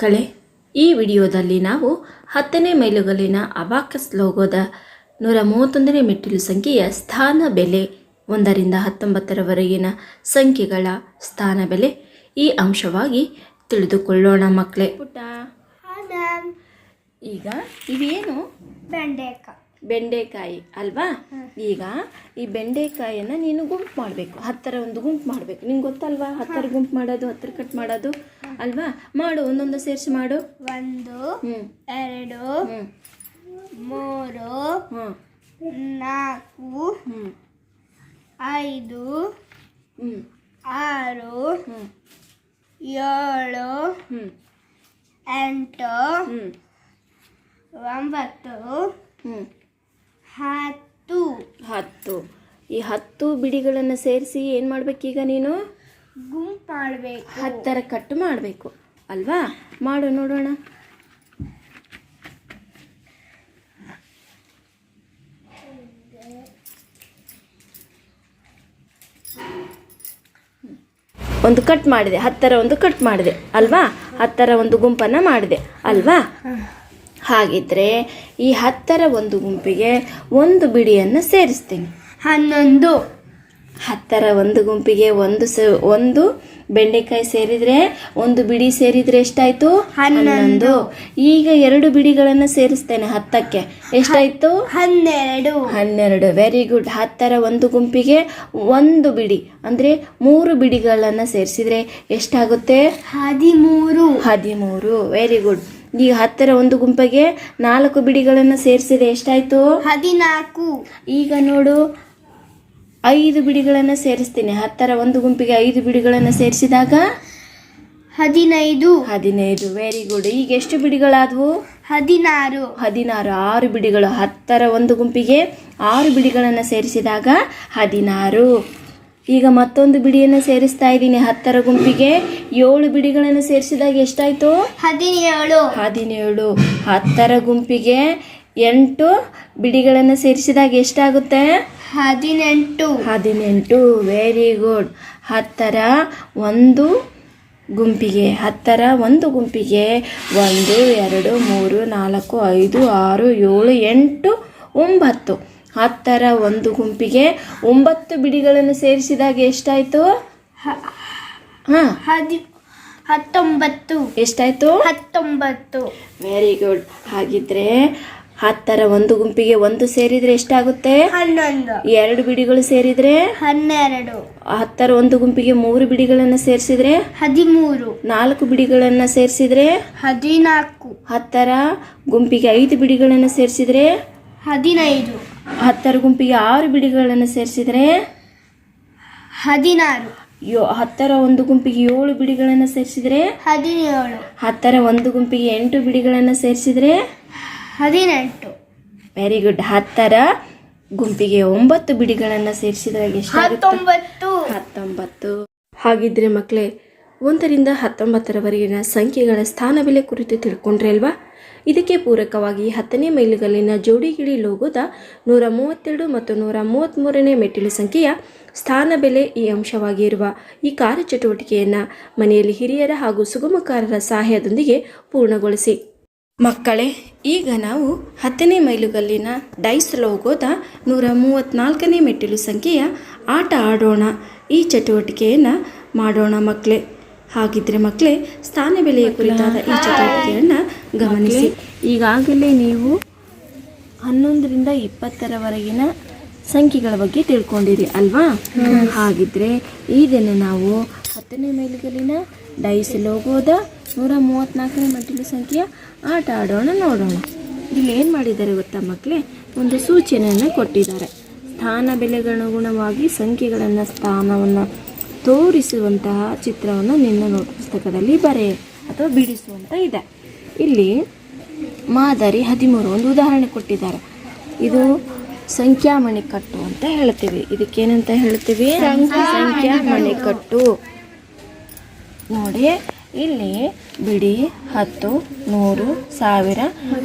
ಮಕ್ಕಳೇ ಈ ವಿಡಿಯೋದಲ್ಲಿ ನಾವು ಹತ್ತನೇ ಮೈಲುಗಲ್ಲಿನ ಅಬಾಕಸ್ ಲೋಗೋದ ನೂರ ಮೂವತ್ತೊಂದನೇ ಮೆಟ್ಟಿಲು ಸಂಖ್ಯೆಯ ಸ್ಥಾನ ಬೆಲೆ ಒಂದರಿಂದ ಹತ್ತೊಂಬತ್ತರವರೆಗಿನ ಸಂಖ್ಯೆಗಳ ಸ್ಥಾನ ಬೆಲೆ ಈ ಅಂಶವಾಗಿ ತಿಳಿದುಕೊಳ್ಳೋಣ ಮಕ್ಕಳೇ. ಪುಟ್ಟ. ಹಾಯ್ ಮ್ಯಾಮ್ ಈಗ ಇವೇನು? ಬೆಂಡೆಕಾಯಿ. ಬೆಂಡೆಕಾಯಿ ಅಲ್ವಾ? ಈಗ ಈ ಬೆಂಡೆಕಾಯಿಯನ್ನು ನೀನು ಗುಂಪು ಮಾಡಬೇಕು. ಹತ್ತರ ಒಂದು ಗುಂಪು ಮಾಡಬೇಕು. ನಿಂಗೆ ಗೊತ್ತಲ್ವಾ? ಹತ್ತರ ಗುಂಪು ಮಾಡೋದು ಹತ್ತರ ಕಟ್ ಮಾಡೋದು? ಅಲ್ವಾ? ಮಾಡು ಒಂದೊಂದು ಸೇರಿಸಿ ಮಾಡು. ಒಂದು ಎರಡು ಮೂರು ಹ್ಞೂ ನಾಲ್ಕು ಐದು ಆರು ಏಳು ಹ್ಞೂ ಎಂಟು ಒಂಬತ್ತು ಹ್ಞೂ ಹತ್ತು. ಹತ್ತು. ಈ ಹತ್ತು ಬಿಡಿಗಳನ್ನು ಸೇರಿಸಿ ಏನು ಮಾಡಬೇಕೀಗ ನೀನು? ಗುಂಪು ಮಾಡಬೇಕು. ಹತ್ತರ ಕಟ್ಟು ಮಾಡಬೇಕು. ಅಲ್ವಾ? ಮಾಡು ನೋಡೋಣ. ಒಂದು ಕಟ್ ಮಾಡಿದೆ. ಹತ್ತರ ಒಂದು ಕಟ್ ಮಾಡಿದೆ. ಅಲ್ವಾ? ಹತ್ತರ ಒಂದು ಗುಂಪನ್ನು ಮಾಡಿದೆ. ಅಲ್ವಾ? ಹಾಗಿದ್ರೆ ಈ ಹತ್ತರ ಒಂದು ಗುಂಪಿಗೆ ಒಂದು ಬಿಡಿಯನ್ನು ಸೇರಿಸ್ತೀನಿ. ಹನ್ನೊಂದು. ಹತ್ತರ ಒಂದು ಗುಂಪಿಗೆ ಒಂದು ಸ ಒಂದು ಬೆಂಡೆಕಾಯಿ ಸೇರಿದ್ರೆ ಒಂದು ಬಿಡಿ ಸೇರಿದ್ರೆ ಎಷ್ಟಾಯ್ತು? ಹನ್ನೊಂದು. ಈಗ ಎರಡು ಬಿಡಿಗಳನ್ನು ಸೇರಿಸ್ತೇನೆ ಹತ್ತಕ್ಕೆ. ಎಷ್ಟಾಯ್ತು? ಹನ್ನೆರಡು. ಹನ್ನೆರಡು. ವೆರಿ ಗುಡ್ ಹತ್ತರ ಒಂದು ಗುಂಪಿಗೆ ಒಂದು ಬಿಡಿ. ಅಂದ್ರೆ ಮೂರು ಬಿಡಿಗಳನ್ನು ಸೇರಿಸಿದ್ರೆ ಎಷ್ಟಾಗುತ್ತೆ? ಹದಿಮೂರು. ಹದಿಮೂರು. ವೆರಿ ಗುಡ್ ಈಗ ಹತ್ತರ ಒಂದು ಗುಂಪಿಗೆ ನಾಲ್ಕು ಬಿಡಿಗಳನ್ನು ಸೇರಿಸಿದ್ರೆ ಎಷ್ಟಾಯ್ತು? ಹದಿನಾಲ್ಕು. ಈಗ ನೋಡು. ಐದು ಬಿಡಿಗಳನ್ನು ಸೇರಿಸ್ತೀನಿ. ಹತ್ತರ ಒಂದು ಗುಂಪಿಗೆ ಐದು ಬಿಡಿಗಳನ್ನು ಸೇರಿಸಿದಾಗ? ಹದಿನೈದು. ಹದಿನೈದು. ವೆರಿ ಗುಡ್ ಈಗ ಎಷ್ಟು ಬಿಡಿಗಳಾದವು? ಹದಿನಾರು. ಹದಿನಾರು. ಆರು ಬಿಡಿಗಳು. ಹತ್ತರ ಒಂದು ಗುಂಪಿಗೆ ಆರು ಬಿಡಿಗಳನ್ನು ಸೇರಿಸಿದಾಗ ಹದಿನಾರು. ಈಗ ಮತ್ತೊಂದು ಬಿಡಿಯನ್ನು ಸೇರಿಸ್ತಾ ಇದ್ದೀನಿ. ಹತ್ತರ ಗುಂಪಿಗೆ ಏಳು ಬಿಡಿಗಳನ್ನು ಸೇರಿಸಿದಾಗ ಎಷ್ಟಾಯಿತು? ಹದಿನೇಳು. ಹದಿನೇಳು. ಹತ್ತರ ಗುಂಪಿಗೆ ಎಂಟು ಬಿಡಿಗಳನ್ನು ಸೇರಿಸಿದಾಗ ಎಷ್ಟಾಗುತ್ತೆ? ಹದಿನೆಂಟು. ಹದಿನೆಂಟು. ವೆರಿ ಗುಡ್ ಹತ್ತರ ಒಂದು ಗುಂಪಿಗೆ. ಹತ್ತರ ಒಂದು ಗುಂಪಿಗೆ. ಒಂದು ಎರಡು ಮೂರು ನಾಲ್ಕು ಐದು ಆರು ಏಳು ಎಂಟು ಒಂಬತ್ತು. ಹತ್ತರ ಒಂದು ಗುಂಪಿಗೆ. ಒಂಬತ್ತು ಬಿಡಿಗಳನ್ನು ಸೇರಿಸಿದಾಗ ಎಷ್ಟಾಯಿತು? ಹಾಂ ಹದಿ ಹತ್ತೊಂಬತ್ತು. ಎಷ್ಟಾಯಿತು? ಹತ್ತೊಂಬತ್ತು. ವೆರಿ ಗುಡ್ ಹಾಗಿದ್ರೆ ಹತ್ತರ ಒಂದು ಗುಂಪಿಗೆ ಒಂದು ಸೇರಿದ್ರೆ ಎಷ್ಟಾಗುತ್ತೆ? ಹನ್ನೊಂದು. ಎರಡು ಬಿಡಿಗಳು ಸೇರಿದ್ರೆ? ಹನ್ನೆರಡು. ಹತ್ತರ ಒಂದು ಗುಂಪಿಗೆ ಮೂರು ಬಿಡಿಗಳನ್ನು ಸೇರಿಸಿದ್ರೆ? ಹದಿಮೂರು. ನಾಲ್ಕು ಬಿಡಿಗಳನ್ನು ಸೇರಿಸಿದ್ರೆ? ಹದಿನಾಲ್ಕು. ಹತ್ತರ ಗುಂಪಿಗೆ ಐದು ಬಿಡಿಗಳನ್ನು ಸೇರಿಸಿದ್ರೆ? ಹದಿನೈದು. ಹತ್ತರ ಗುಂಪಿಗೆ ಆರು ಬಿಡಿಗಳನ್ನು ಸೇರಿಸಿದ್ರೆ? ಹದಿನಾರು. ಯೋ ಹತ್ತರ ಒಂದು ಗುಂಪಿಗೆ ಏಳು ಬಿಡಿಗಳನ್ನು ಸೇರಿಸಿದ್ರೆ? ಹದಿನೇಳು. ಹತ್ತರ ಒಂದು ಗುಂಪಿಗೆ ಎಂಟು ಬಿಡಿಗಳನ್ನು ಸೇರಿಸಿದ್ರೆ? ಹದಿನೆಂಟು. ವೆರಿ ಗುಡ್ ಹತ್ತರ ಗುಂಪಿಗೆ ಒಂಬತ್ತು ಬಿಡಿಗಳನ್ನು ಸೇರಿಸಿದಾಗ ಹತ್ತೊಂಬತ್ತು. ಹತ್ತೊಂಬತ್ತು. ಹಾಗಿದ್ರೆ ಮಕ್ಕಳೇ ಒಂದರಿಂದ ಹತ್ತೊಂಬತ್ತರವರೆಗಿನ ಸಂಖ್ಯೆಗಳ ಸ್ಥಾನ ಬೆಲೆ ಕುರಿತು ತಿಳ್ಕೊಂಡ್ರೆ ಅಲ್ವಾ? ಇದಕ್ಕೆ ಪೂರಕವಾಗಿ ಹತ್ತನೇ ಮೈಲುಗಲ್ಲಿನ ಜೋಡಿಗಿಳಿ ಲೋಗೋದ ನೂರ ಮೂವತ್ತೆರಡು ಮತ್ತು ನೂರ ಮೂವತ್ತ್ಮೂರನೇ ಮೆಟ್ಟಿಲು ಸಂಖ್ಯೆಯ ಸ್ಥಾನ ಬೆಲೆ ಈ ಅಂಶವಾಗಿರುವ ಈ ಕಾರ್ಯಚಟುವಟಿಕೆಯನ್ನು ಮನೆಯಲ್ಲಿ ಹಿರಿಯರ ಹಾಗೂ ಸುಗಮಕಾರರ ಸಹಾಯದೊಂದಿಗೆ ಪೂರ್ಣಗೊಳಿಸಿ. ಮಕ್ಕಳೇ ಈಗ ನಾವು ಹತ್ತನೇ ಮೈಲುಗಲ್ಲಿನ ಡೈಸ್ ಲೋಗೋದ ನೂರ ಮೂವತ್ತ್ನಾಲ್ಕನೇ ಮೆಟ್ಟಿಲು ಸಂಖ್ಯೆಯ ಆಟ ಆಡೋಣ ಈ ಚಟುವಟಿಕೆಯನ್ನು ಮಾಡೋಣ ಮಕ್ಕಳೇ. ಹಾಗಿದ್ರೆ ಮಕ್ಕಳೇ ಸ್ಥಾನ ಬೆಲೆಯ ಕುರಿತಾದ ಈ ಚಟುವಟಿಕೆಯನ್ನು ಗಮನಿಸಿ. ಈಗಾಗಲೇ ನೀವು ಹನ್ನೊಂದರಿಂದ ಇಪ್ಪತ್ತರವರೆಗಿನ ಸಂಖ್ಯೆಗಳ ಬಗ್ಗೆ ತಿಳ್ಕೊಂಡಿರಿ ಅಲ್ವಾ? ಹಾಗಿದ್ರೆ ಈ ದಿನ ನಾವು ಹತ್ತನೇ ಮೈಲಿಗಲಿನ ಡೈಸ್ ಲೋಗೋದ ನೂರ ಮೂವತ್ತ್ನಾಲ್ಕನೇ ಮೆಟ್ಟಿಲು ಸಂಖ್ಯೆಯ ಆಟ ಆಡೋಣ ನೋಡೋಣ. ಇಲ್ಲಿ ಏನು ಮಾಡಿದ್ದಾರೆ ಗೊತ್ತಾ ಮಕ್ಕಳೇ ಒಂದು ಸೂಚನೆಯನ್ನು ಕೊಟ್ಟಿದ್ದಾರೆ. ಸ್ಥಾನ ಬೆಲೆಗನುಗುಣವಾಗಿ ಸಂಖ್ಯೆಗಳನ್ನು ಸ್ಥಾನವನ್ನು ತೋರಿಸುವಂತಹ ಚಿತ್ರವನ್ನು ನಿನ್ನ ನೋಟ್ ಪುಸ್ತಕದಲ್ಲಿ ಬರೆಯ ಅಥವಾ ಬಿಡಿಸುವಂತ ಇದೆ. ಇಲ್ಲಿ ಮಾದರಿ ಹದಿಮೂರು ಒಂದು ಉದಾಹರಣೆ ಕೊಟ್ಟಿದ್ದಾರೆ. ಇದು ಸಂಖ್ಯಾ ಮಣಿಕಟ್ಟು ಅಂತ ಹೇಳ್ತೀವಿ. ಇದಕ್ಕೇನಂತ ಹೇಳ್ತೀವಿ? ಸಂಖ್ಯಾ ಮಣಿಕಟ್ಟು ನೋಡಿ, ಇಲ್ಲಿ ಬಿಡಿ ಹತ್ತು, ನೂರು ಸಾವಿರ,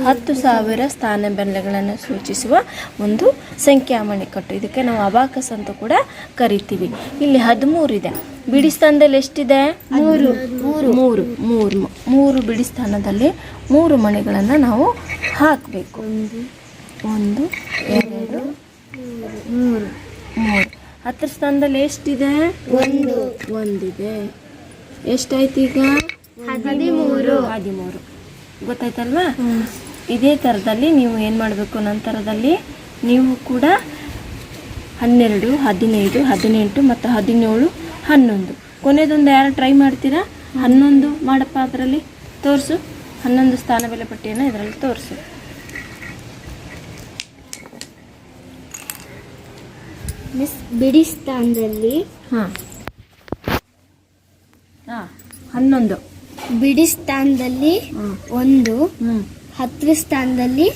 ಹತ್ತು ಸಾವಿರ ಸ್ಥಾನ ಬೆಲೆಗಳನ್ನು ಸೂಚಿಸುವ ಒಂದು ಸಂಖ್ಯಾ ಮಣಿಕಟ್ಟು ಇದಕ್ಕೆ ನಾವು ಅಬಾಕಸ್ ಅಂತ ಕೂಡ ಕರಿತೀವಿ. ಇಲ್ಲಿ ಹದಿಮೂರು ಇದೆ. ಬಿಡಿ ಸ್ಥಾನದಲ್ಲಿ ಎಷ್ಟಿದೆ? ಮೂರು. ಮೂರು. ಮೂರು. ಮೂರು. ಮೂರು ಬಿಡಿ ಸ್ಥಾನದಲ್ಲಿ ಮೂರು ಮಣಿಗಳನ್ನು ನಾವು ಹಾಕಬೇಕು. ಒಂದು, ಎರಡು, ಮೂರು. ಮೂರು. ಹತ್ತರ ಸ್ಥಾನದಲ್ಲಿ ಎಷ್ಟಿದೆ? ಒಂದು. ಒಂದಿದೆ. ಎಷ್ಟಾಯ್ತು ಈಗ? ಹದಿಮೂರು. ಹದಿಮೂರು. ಗೊತ್ತಾಯ್ತಲ್ವಾ? ಇದೇ ಥರದಲ್ಲಿ ನೀವು ಏನು ಮಾಡಬೇಕು ನಂತರದಲ್ಲಿ? ನೀವು ಕೂಡ ಹನ್ನೆರಡು ಹದಿನೈದು ಹದಿನೆಂಟು ಮತ್ತು ಹದಿನೇಳು ಹನ್ನೊಂದು. ಕೊನೆದೊಂದು ಯಾರು ಟ್ರೈ ಮಾಡ್ತೀರಾ? ಹನ್ನೊಂದು ಮಾಡಪ್ಪ ಅದರಲ್ಲಿ. ತೋರಿಸು. ಹನ್ನೊಂದು ಸ್ಥಾನ ಬೆಲೆ ಪಟ್ಟಿಯನ್ನು ಇದರಲ್ಲಿ ತೋರಿಸು. ಮಿಸ್ ಬಿಡಿ ಸ್ಥಾನದಲ್ಲಿ ಹಾಂ. ಹನ್ನೊಂದು. ಬಿಡಿ ಸ್ಥಾನದಲ್ಲಿ. ಒಂದು ಹತ್ತರ ಸ್ಥಾನದಲ್ಲಿ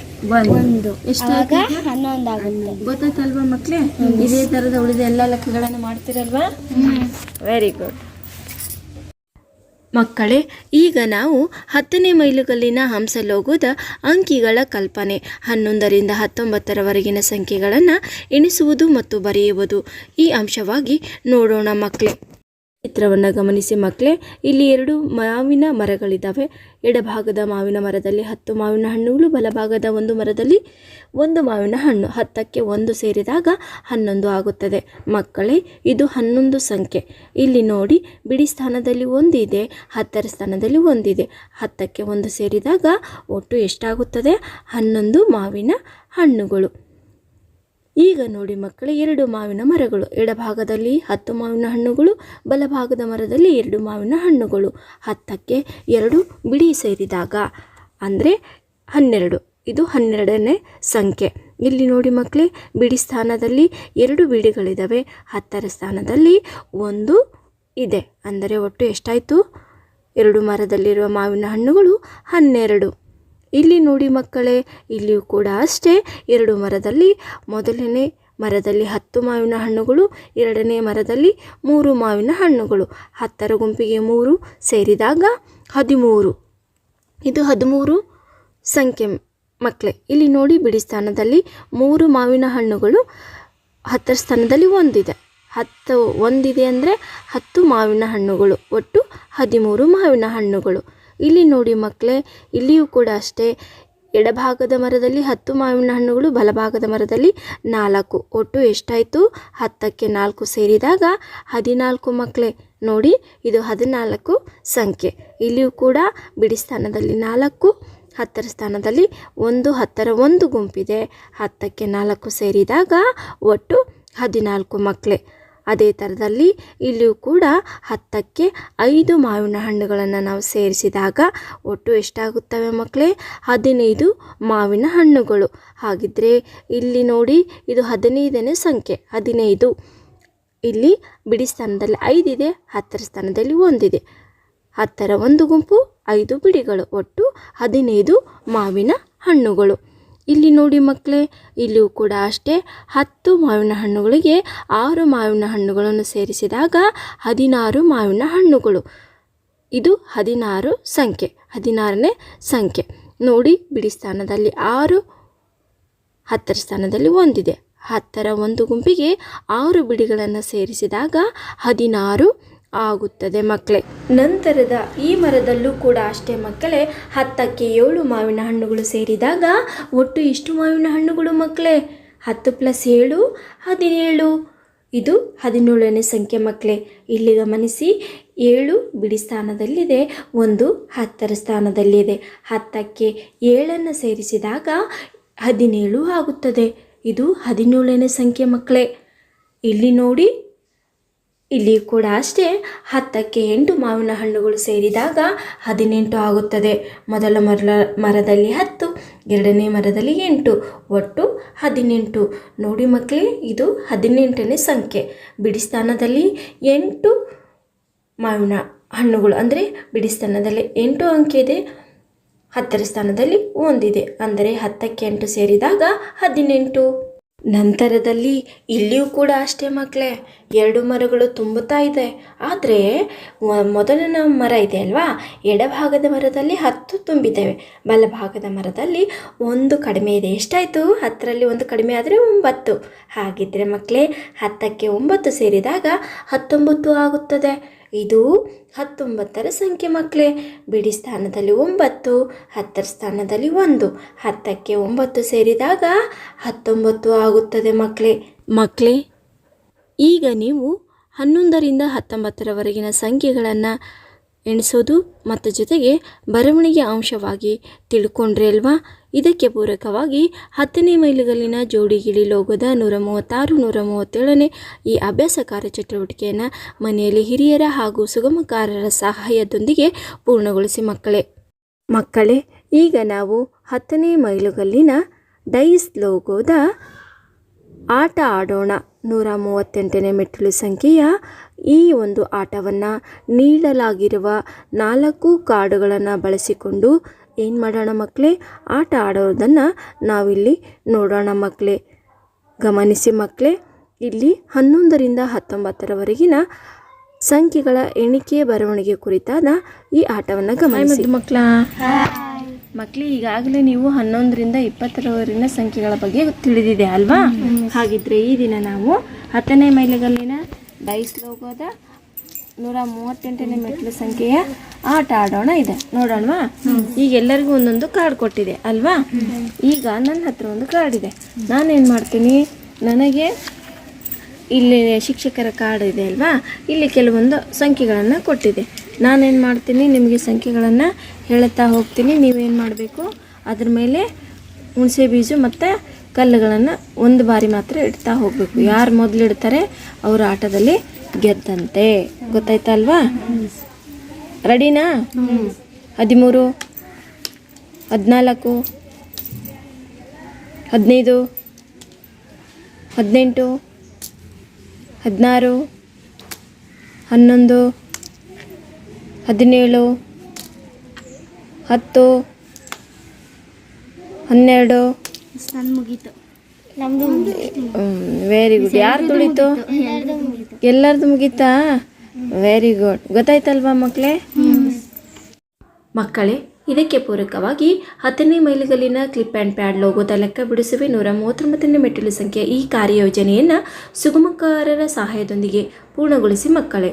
ಒಂದು. ಆಗ ಹನ್ನೊಂದು ಆಗುತ್ತೆ. ಗೊತ್ತಾಯ್ತಲ್ವಾ ಮಕ್ಕಳೇ ಇದೇ ತರದ ಉಳಿದ ಎಲ್ಲ ಲೆಕ್ಕಗಳನ್ನು ಮಾಡ್ತೀರಲ್ವಾ? ವೆರಿ ಗುಡ್ ಮಕ್ಕಳೇ ಈಗ ನಾವು ಹತ್ತನೇ ಮೈಲುಗಲ್ಲಿನ ಹಂಸಲೋಗದ ಅಂಕಿಗಳ ಕಲ್ಪನೆ. ಹನ್ನೊಂದರಿಂದ ಹತ್ತೊಂಬತ್ತರವರೆಗಿನ ಸಂಖ್ಯೆಗಳನ್ನು ಎಣಿಸುವುದು ಮತ್ತು ಬರೆಯುವುದು ಈ ಅಂಶವಾಗಿ ನೋಡೋಣ ಮಕ್ಕಳೇ ಚಿತ್ರವನ್ನು ಗಮನಿಸಿ ಮಕ್ಕಳೇ, ಇಲ್ಲಿ ಎರಡು ಮಾವಿನ ಮರಗಳಿದ್ದಾವೆ ಎಡಭಾಗದ ಮಾವಿನ ಮರದಲ್ಲಿ ಹತ್ತು ಮಾವಿನ ಹಣ್ಣುಗಳು ಬಲಭಾಗದ ಒಂದು ಮರದಲ್ಲಿ ಒಂದು ಮಾವಿನ ಹಣ್ಣು. ಹತ್ತಕ್ಕೆ ಒಂದು ಸೇರಿದಾಗ ಹನ್ನೊಂದು ಆಗುತ್ತದೆ. ಮಕ್ಕಳೇ, ಇದು ಹನ್ನೊಂದು ಸಂಖ್ಯೆ. ಇಲ್ಲಿ ನೋಡಿ, ಬಿಡಿ ಸ್ಥಾನದಲ್ಲಿ ಒಂದಿದೆ, ಹತ್ತರ ಸ್ಥಾನದಲ್ಲಿ ಒಂದಿದೆ. ಹತ್ತಕ್ಕೆ ಒಂದು ಸೇರಿದಾಗ ಒಟ್ಟು ಎಷ್ಟಾಗುತ್ತದೆ? ಹನ್ನೊಂದು ಮಾವಿನ ಹಣ್ಣುಗಳು. ಈಗ ನೋಡಿ ಮಕ್ಕಳೇ, ಎರಡು ಮಾವಿನ ಮರಗಳು. ಎಡಭಾಗದಲ್ಲಿ ಹತ್ತು ಮಾವಿನ ಹಣ್ಣುಗಳು, ಬಲಭಾಗದ ಮರದಲ್ಲಿ ಎರಡು ಮಾವಿನ ಹಣ್ಣುಗಳು. ಹತ್ತಕ್ಕೆ ಎರಡು ಬಿಡಿ ಸೇರಿದಾಗ ಅಂದರೆ ಹನ್ನೆರಡು. ಇದು ಹನ್ನೆರಡನೇ ಸಂಖ್ಯೆ. ಇಲ್ಲಿ ನೋಡಿ ಮಕ್ಕಳೇ ಬಿಡಿ ಸ್ಥಾನದಲ್ಲಿ ಎರಡು ಬಿಡಿಗಳಿದ್ದಾವೆ ಹತ್ತರ ಸ್ಥಾನದಲ್ಲಿ ಒಂದು ಇದೆ. ಅಂದರೆ ಒಟ್ಟು ಎಷ್ಟಾಯಿತು? ಎರಡು ಮರದಲ್ಲಿರುವ ಮಾವಿನ ಹಣ್ಣುಗಳು ಹನ್ನೆರಡು. ಇಲ್ಲಿ ನೋಡಿ ಮಕ್ಕಳೇ, ಇಲ್ಲಿಯೂ ಕೂಡ ಅಷ್ಟೇ. ಎರಡು ಮರದಲ್ಲಿ, ಮೊದಲನೇ ಮರದಲ್ಲಿ ಹತ್ತು ಮಾವಿನ ಹಣ್ಣುಗಳು, ಎರಡನೇ ಮರದಲ್ಲಿ ಮೂರು ಮಾವಿನ ಹಣ್ಣುಗಳು. ಹತ್ತರ ಗುಂಪಿಗೆ ಮೂರು, ಸೇರಿದಾಗ ಹದಿಮೂರು. ಇದು ಹದಿಮೂರು ಸಂಖ್ಯೆ ಮಕ್ಕಳೇ. ಇಲ್ಲಿ ನೋಡಿ, ಬಿಡಿ ಸ್ಥಾನದಲ್ಲಿ ಮೂರು ಮಾವಿನ ಹಣ್ಣುಗಳು, ಹತ್ತರ ಸ್ಥಾನದಲ್ಲಿ ಒಂದಿದೆ. ಹತ್ತು, ಒಂದಿದೆ ಅಂದರೆ ಹತ್ತು ಮಾವಿನ ಹಣ್ಣುಗಳು, ಒಟ್ಟು ಹದಿಮೂರು ಮಾವಿನ ಹಣ್ಣುಗಳು. ಇಲ್ಲಿ ನೋಡಿ ಮಕ್ಕಳೇ, ಇಲ್ಲಿಯೂ ಕೂಡ ಅಷ್ಟೇ. ಎಡಭಾಗದ ಮರದಲ್ಲಿ ಹತ್ತು ಮಾವಿನ ಹಣ್ಣುಗಳು, ಬಲಭಾಗದ ಮರದಲ್ಲಿ ನಾಲ್ಕು. ಒಟ್ಟು ಎಷ್ಟಾಯಿತು? ಹತ್ತಕ್ಕೆ ನಾಲ್ಕು ಸೇರಿದಾಗ ಹದಿನಾಲ್ಕು ಮಕ್ಕಳೇ. ನೋಡಿ, ಇದು ಹದಿನಾಲ್ಕು ಸಂಖ್ಯೆ. ಇಲ್ಲಿಯೂ ಕೂಡ ಬಿಡಿ ಸ್ಥಾನದಲ್ಲಿ ನಾಲ್ಕು, ಹತ್ತರ ಸ್ಥಾನದಲ್ಲಿ ಒಂದು, ಹತ್ತರ ಒಂದು ಗುಂಪಿದೆ. ಹತ್ತಕ್ಕೆ ನಾಲ್ಕು ಸೇರಿದಾಗ ಒಟ್ಟು ಹದಿನಾಲ್ಕು ಮಕ್ಕಳೇ. ಅದೇ ಥರದಲ್ಲಿ ಇಲ್ಲಿಯೂ ಕೂಡ ಹತ್ತಕ್ಕೆ ಐದು ಮಾವಿನ ಹಣ್ಣುಗಳನ್ನು ನಾವು ಸೇರಿಸಿದಾಗ ಒಟ್ಟು ಎಷ್ಟಾಗುತ್ತವೆ ಮಕ್ಕಳೇ? ಹದಿನೈದು ಮಾವಿನ ಹಣ್ಣುಗಳು. ಹಾಗಿದ್ರೆ ಇಲ್ಲಿ ನೋಡಿ, ಇದು ಹದಿನೈದನೇ ಸಂಖ್ಯೆ. ಹದಿನೈದು. ಇಲ್ಲಿ ಬಿಡಿ ಸ್ಥಾನದಲ್ಲಿ ಐದಿದೆ ಹತ್ತರ ಸ್ಥಾನದಲ್ಲಿ ಒಂದಿದೆ. ಹತ್ತರ ಒಂದು ಗುಂಪು, ಐದು ಬಿಡಿಗಳು. ಒಟ್ಟು ಹದಿನೈದು ಮಾವಿನ ಹಣ್ಣುಗಳು. ಇಲ್ಲಿ ನೋಡಿ ಮಕ್ಕಳೇ, ಇಲ್ಲಿಯೂ ಕೂಡ ಅಷ್ಟೇ. ಹತ್ತು ಮಾವಿನ ಹಣ್ಣುಗಳಿಗೆ ಆರು ಮಾವಿನ ಹಣ್ಣುಗಳನ್ನು ಸೇರಿಸಿದಾಗ ಹದಿನಾರು ಮಾವಿನ ಹಣ್ಣುಗಳು. ಇದು ಹದಿನಾರು ಸಂಖ್ಯೆ, ಹದಿನಾರನೇ ಸಂಖ್ಯೆ. ನೋಡಿ ಬಿಡಿ ಸ್ಥಾನದಲ್ಲಿ ಆರು, ಹತ್ತರ ಸ್ಥಾನದಲ್ಲಿ ಒಂದಿದೆ. ಹತ್ತರ ಒಂದು ಗುಂಪಿಗೆ ಆರು ಬಿಡಿಗಳನ್ನು ಸೇರಿಸಿದಾಗ ಹದಿನಾರು ಆಗುತ್ತದೆ ಮಕ್ಕಳೇ. ನಂತರದ ಈ ಮರದಲ್ಲೂ ಕೂಡ ಅಷ್ಟೇ ಮಕ್ಕಳೇ. ಹತ್ತಕ್ಕೆ ಏಳು ಮಾವಿನ ಹಣ್ಣುಗಳು ಸೇರಿದಾಗ ಒಟ್ಟು ಇಷ್ಟು ಮಾವಿನ ಹಣ್ಣುಗಳು ಮಕ್ಕಳೇ? ಹತ್ತು ಪ್ಲಸ್ ಏಳು, ಹದಿನೇಳು. ಇದು ಹದಿನೇಳನೇ ಸಂಖ್ಯೆ ಮಕ್ಕಳೇ. ಇಲ್ಲಿ ಗಮನಿಸಿ, ಏಳು ಬಿಡಿ ಸ್ಥಾನದಲ್ಲಿದೆ, ಒಂದು ಹತ್ತರ ಸ್ಥಾನದಲ್ಲಿದೆ. ಹತ್ತಕ್ಕೆ ಏಳನ್ನು ಸೇರಿಸಿದಾಗ ಹದಿನೇಳು ಆಗುತ್ತದೆ. ಇದು ಹದಿನೇಳನೇ ಸಂಖ್ಯೆ ಮಕ್ಕಳೇ. ಇಲ್ಲಿ ನೋಡಿ ಇಲ್ಲಿ ಕೂಡ ಅಷ್ಟೇ ಹತ್ತಕ್ಕೆ ಎಂಟು ಮಾವಿನ ಹಣ್ಣುಗಳು ಸೇರಿದಾಗ ಹದಿನೆಂಟು ಆಗುತ್ತದೆ. ಮೊದಲ ಮರ ಮರದಲ್ಲಿ ಹತ್ತು, ಎರಡನೇ ಮರದಲ್ಲಿ ಎಂಟು, ಒಟ್ಟು ಹದಿನೆಂಟು. ನೋಡಿ ಮಕ್ಕಳೇ, ಇದು ಹದಿನೆಂಟನೇ ಸಂಖ್ಯೆ. ಬಿಡಿ ಸ್ಥಾನದಲ್ಲಿ ಎಂಟು ಮಾವಿನ ಹಣ್ಣುಗಳು, ಅಂದರೆ ಬಿಡಿಸ್ತಾನದಲ್ಲಿ ಎಂಟು ಅಂಕೆ ಇದೆ, ಹತ್ತರ ಸ್ಥಾನದಲ್ಲಿ ಒಂದಿದೆ. ಅಂದರೆ ಹತ್ತಕ್ಕೆ ಎಂಟು ಸೇರಿದಾಗ ಹದಿನೆಂಟು. ನಂತರದಲ್ಲಿ ಇಲ್ಲಿಯೂ ಕೂಡ ಅಷ್ಟೇ ಮಕ್ಕಳೇ. ಎರಡು ಮರಗಳು ತುಂಬುತ್ತಾ ಇದೆ. ಆದರೆ ಮೊದಲಿನ ಮರ ಇದೆ ಅಲ್ವಾ? ಎಡಭಾಗದ ಮರದಲ್ಲಿ ಹತ್ತು ತುಂಬಿದ್ದೇವೆ. ಬಲಭಾಗದ ಮರದಲ್ಲಿ ಒಂದು ಕಡಿಮೆ ಇದೆ. ಎಷ್ಟಾಯಿತು? ಹತ್ತರಲ್ಲಿ ಒಂದು ಕಡಿಮೆ ಆದರೆ ಒಂಬತ್ತು. ಹಾಗಿದ್ದರೆ ಮಕ್ಕಳೇ, ಹತ್ತಕ್ಕೆ ಒಂಬತ್ತು ಸೇರಿದಾಗ ಹತ್ತೊಂಬತ್ತು ಆಗುತ್ತದೆ. ಇದು ಹತ್ತೊಂಬತ್ತರ ಸಂಖ್ಯೆ ಮಕ್ಕಳೇ. ಬಿಡಿ ಸ್ಥಾನದಲ್ಲಿ ಒಂಬತ್ತು, ಹತ್ತರ ಸ್ಥಾನದಲ್ಲಿ ಒಂದು, ಹತ್ತಕ್ಕೆ ಒಂಬತ್ತು ಸೇರಿದಾಗ ಹತ್ತೊಂಬತ್ತು ಆಗುತ್ತದೆ ಮಕ್ಕಳೇ. ಮಕ್ಕಳೇ, ಈಗ ನೀವು ಹನ್ನೊಂದರಿಂದ ಹತ್ತೊಂಬತ್ತರವರೆಗಿನ ಸಂಖ್ಯೆಗಳನ್ನು ಎಣಿಸೋದು ಮತ್ತು ಜೊತೆಗೆ ಬರವಣಿಗೆ ಅಂಶವಾಗಿ ತಿಳ್ಕೊಂಡ್ರಿ ಅಲ್ವಾ? ಇದಕ್ಕೆ ಪೂರಕವಾಗಿ ಹತ್ತನೇ ಮೈಲುಗಲ್ಲಿನ ಜೋಡಿಗಿಳಿ ಲೋಗದ ನೂರ ಮೂವತ್ತಾರು, ನೂರ ಮೂವತ್ತೇಳನೇ ಈ ಅಭ್ಯಾಸ ಕಾರ್ಯಚಟುವಟಿಕೆಯನ್ನು ಮನೆಯಲ್ಲಿ ಹಿರಿಯರ ಹಾಗೂ ಸುಗಮಕಾರರ ಸಹಾಯದೊಂದಿಗೆ ಪೂರ್ಣಗೊಳಿಸಿ ಮಕ್ಕಳೇ. ಮಕ್ಕಳೇ, ಈಗ ನಾವು ಹತ್ತನೇ ಮೈಲುಗಲ್ಲಿನ ಡೈಸ್ ಲೋಗೋದ ಆಟ ಆಡೋಣ. ನೂರ ಮೂವತ್ತೆಂಟನೇ ಮೆಟ್ಟಿಲು ಸಂಖ್ಯೆಯ ಈ ಒಂದು ಆಟವನ್ನು ನೀಡಲಾಗಿರುವ ನಾಲ್ಕು ಕಾರ್ಡುಗಳನ್ನು ಬಳಸಿಕೊಂಡು ಏನು ಮಾಡೋಣ ಮಕ್ಕಳೇ ಆಟ ಆಡೋದನ್ನು ನಾವಿಲ್ಲಿ ನೋಡೋಣ ಮಕ್ಕಳೇ ಗಮನಿಸಿ ಮಕ್ಕಳೇ ಇಲ್ಲಿ ಹನ್ನೊಂದರಿಂದ ಹತ್ತೊಂಬತ್ತರವರೆಗಿನ ಸಂಖ್ಯೆಗಳ ಎಣಿಕೆ ಬರವಣಿಗೆ ಕುರಿತಾದ ಈ ಆಟವನ್ನು ಗಮನಿಸಿ. ಮಕ್ಕಳ. ಮಕ್ಕಳು ಈಗಾಗಲೇ ನೀವು ಹನ್ನೊಂದರಿಂದ ಇಪ್ಪತ್ತರವರೆಗಿನ ಸಂಖ್ಯೆಗಳ ಬಗ್ಗೆ ತಿಳಿದಿದೆ ಅಲ್ವಾ? ಹಾಗಿದ್ರೆ ಈ ದಿನ ನಾವು ಹತ್ತನೇ ಮೈಲಿಗಲ್ಲಿನ ಡೈಸ್ ಲೋಗೋದ ನೂರ ಮೂವತ್ತೆಂಟನೇ ಮೆಟ್ಲು ಸಂಖ್ಯೆಯ ಆಟ ಆಡೋಣ ಇದೆ. ನೋಡೋಣವಾ? ಈಗ ಎಲ್ಲರಿಗೂ ಒಂದೊಂದು ಕಾರ್ಡ್ ಕೊಟ್ಟಿದೆ, ಅಲ್ವಾ? ಈಗ ನನ್ನ ಹತ್ರ ಒಂದು ಕಾರ್ಡ್ ಇದೆ. ನಾನೇನು ಮಾಡ್ತೀನಿ? ನನಗೆ ಇಲ್ಲಿ ಶಿಕ್ಷಕರ ಕಾರ್ಡ್ ಇದೆ, ಅಲ್ವಾ? ಇಲ್ಲಿ ಕೆಲವೊಂದು ಸಂಖ್ಯೆಗಳನ್ನು ಕೊಟ್ಟಿದೆ. ನಾನೇನು ಮಾಡ್ತೀನಿ? ನಿಮಗೆ ಸಂಖ್ಯೆಗಳನ್ನು ಹೇಳುತ್ತಾ ಹೋಗ್ತೀನಿ. ನೀವೇನು ಮಾಡಬೇಕು? ಅದ್ರ ಮೇಲೆ ಹುಣಸೆ ಬೀಜ ಮತ್ತು ಕಲ್ಲುಗಳನ್ನು ಒಂದು ಬಾರಿ ಮಾತ್ರ ಇಡ್ತಾ ಹೋಗಬೇಕು. ಯಾರು ಮೊದಲು ಇಡ್ತಾರೆ? ಅವರು ಆಟದಲ್ಲಿ ಗೆದ್ದಂತೆ. ಗೊತ್ತಾಯ್ತಲ್ವಾ? ರೆಡಿನಾ? ಹದಿಮೂರು, ಹದಿನಾಲ್ಕು, ಹದಿನೈದು, ಹದಿನೆಂಟು, ಹದಿನಾರು, ಹನ್ನೊಂದು, ಹದಿನೇಳು, ಹತ್ತು, ಹನ್ನೆರಡು ಸಣ್ಣ ಮುಗೀತು. ನಮ್ದು ವೆರಿ ಗುಡ್ ಯಾರು ತುಳಿತು ಎಲ್ಲರದು ಮುಗೀತಾ. ವೆರಿ ಗುಡ್ ಗೊತ್ತಾಯ್ತಲ್ವಾ ಮಕ್ಕಳೇ ಮಕ್ಕಳೇ ಇದಕ್ಕೆ ಪೂರಕವಾಗಿ ಹತ್ತನೇ ಮೈಲಿಗಲ್ಲಿನ ಕ್ಲಿಪ್ ಆ್ಯಂಡ್ ಪ್ಯಾಡ್ ಲೋಗೋದ ಲೆಕ್ಕ ಬಿಡಿಸುವೆ ನೂರ ಮೂವತ್ತೊಂಬತ್ತನೇ ಮೆಟ್ಟಿಲು ಸಂಖ್ಯೆ ಈ ಕಾರ್ಯಯೋಜನೆಯನ್ನು ಸುಗಮಕಾರರ ಸಹಾಯದೊಂದಿಗೆ ಪೂರ್ಣಗೊಳಿಸಿ ಮಕ್ಕಳೇ.